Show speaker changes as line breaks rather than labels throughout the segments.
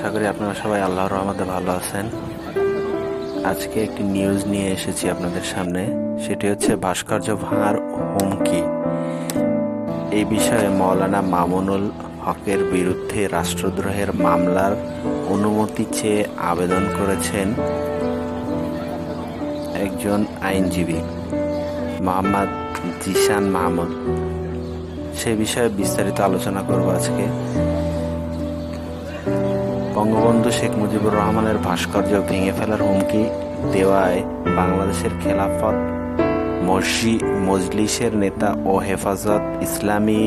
আশা করি আপনারা সবাই আল্লাহর রহমতে ভালো আছেন। আজকে একটি নিউজ নিয়ে এসেছি আপনাদের সামনে। সেটি হচ্ছে ভাস্কর্য ভাঙার হুমকি। এই বিষয়ে মৌলানা মামুনুল হকের বিরুদ্ধে রাষ্ট্রদ্রোহের মামলার অনুমতি চেয়ে আবেদন করেছেন একজন আইনজীবী, মোহাম্মদ জিশান মাহমুদ। সে বিষয়ে বিস্তারিত আলোচনা করব আজকে। বঙ্গবন্ধু শেখ মুজিবুর রহমানের ভাস্কর্য ভেঙে ফেলার হুমকি দেওয়ায় বাংলাদেশের খেলাফত মজলিসের নেতা ও হেফাজত ইসলামী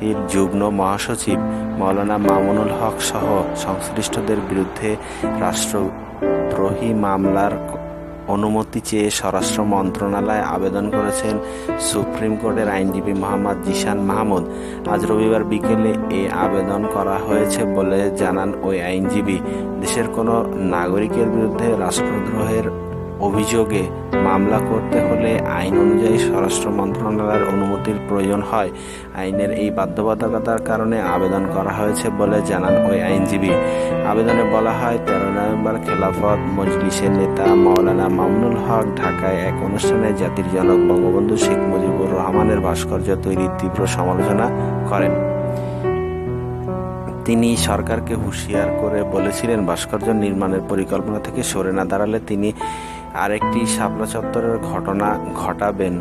এর যুগ্ম মহাসচিব মৌলানা মামুনুল হক সহ সংশ্লিষ্টদের বিরুদ্ধে রাষ্ট্রদ্রোহী মামলার অনুমতি চেয়ে স্বরাষ্ট্র মন্ত্রণালয়ে আবেদন করেছেন সুপ্রিম কোর্টের আইনজীবী মোহাম্মদ জিশান মাহমুদ। আজ রবিবার বিকেলে এ আবেদন করা হয়েছে বলে জানান ওই আইনজীবী। দেশের কোনো নাগরিকের বিরুদ্ধে রাষ্ট্রদ্রোহের অভিযোগে মামলা করতে হলে আইন অনুযায়ী স্বরাষ্ট্র মন্ত্রণালয়ের অনুমতির প্রয়োজন হয়। আইনের এই বাধ্যবাধকতার কারণে আবেদন করা হয়েছে বলে জানান ওই আইনজীবী। আবেদনে বলা হয়, তেরো নভেম্বর খেলাফত মজলিসের নেতা মাওলানা মামুনুল হক ঢাকায় এক অনুষ্ঠানে জাতির জনক বঙ্গবন্ধু শেখ মুজিবুর রহমানের ভাস্কর্য তৈরির তীব্র সমালোচনা করেন। তিনি সরকারকে হুঁশিয়ার করে বলেছিলেন, ভাস্কর্য নির্মাণের পরিকল্পনা থেকে সরে না দাঁড়ালে তিনি আরেকটি শাপলা চত্বরের ঘটনা ঘটাবেন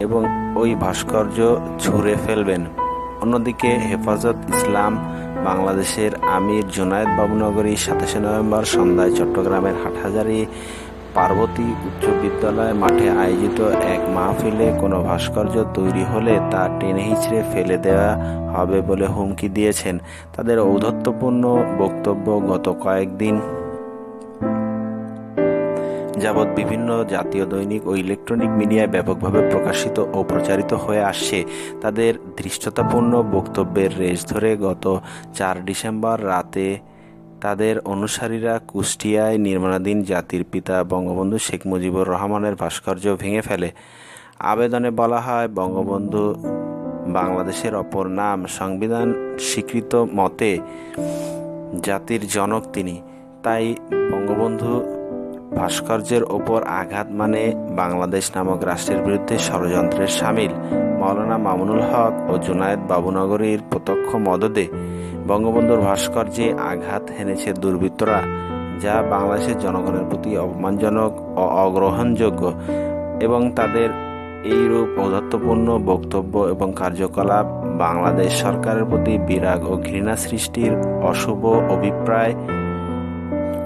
এবং ওই ভাস্কর্য ছুঁড়ে ফেলবেন। অন্যদিকে হেফাজত ইসলাম বাংলাদেশের আমির জুনায়েদ বাবুনগরী সাতাশে নভেম্বর সন্ধ্যায় চট্টগ্রামের হাটহাজারী পার্বতী উচ্চ বিদ্যালয় মাঠে আয়োজিত এক মাহফিলে কোনো ভাস্কর্য তৈরি হলে তা টেনে হিচড়ে ফেলে দেওয়া হবে বলে হুমকি দিয়েছেন। তাদের ঔদ্ধত্যপূর্ণ বক্তব্য গত কয়েকদিন যাবৎ বিভিন্ন জাতীয় দৈনিক ও ইলেকট্রনিক মিডিয়ায় ব্যাপকভাবে প্রকাশিত ও প্রচারিত হয়ে আসছে। তাদের ধৃষ্টতাপূর্ণ বক্তব্যের রেশ ধরে গত চার ডিসেম্বর রাতে তাদের অনুসারীরা কুষ্টিয়ায় নির্মাণাধীন জাতির পিতা বঙ্গবন্ধু শেখ মুজিবুর রহমানের ভাস্কর্য ভেঙে ফেলে। আবেদনে বলা হয়, বঙ্গবন্ধু বাংলাদেশের অপর নাম সংবিধান স্বীকৃত মতে জাতির জনক তিনি। তাই বঙ্গবন্ধু ভাস্কর্যের ওপর আঘাত মানে বাংলাদেশ নামক রাষ্ট্রের বিরুদ্ধে ষড়যন্ত্রের সামিল। মাওলানা মামুনুল হক ও জুনায়েদ বাবুনগরীর প্রত্যক্ষ মদদে বঙ্গবন্ধুর ভাস্কর্যে আঘাত হেনেছে দুর্বৃত্তরা, যা বাংলাদেশের জনগণের প্রতি অপমানজনক ও অগ্রহণযোগ্য এবং তাদের এইরূপ ঔদ্ধত্যপূর্ণ বক্তব্য এবং কার্যকলাপ বাংলাদেশ সরকারের প্রতি বিরাগ ও ঘৃণা সৃষ্টির অশুভ অভিপ্রায়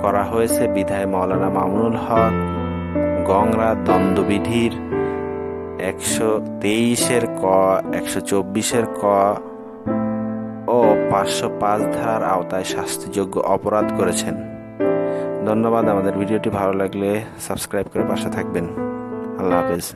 করা হয়েছে বিধায় মাওলানা মামুনুল হক, গংরা দ্বন্দ্ববিধির একশো তেইশের ক, একশো চব্বিশের ক ও পাঁচশো পাঁচ ধারার আওতায় শাস্তিযোগ্য অপরাধ করেছেন। ধন্যবাদ, আমাদের ভিডিওটি ভালো লাগলে সাবস্ক্রাইব করে পাশে থাকবেন। আল্লাহ হাফেজ।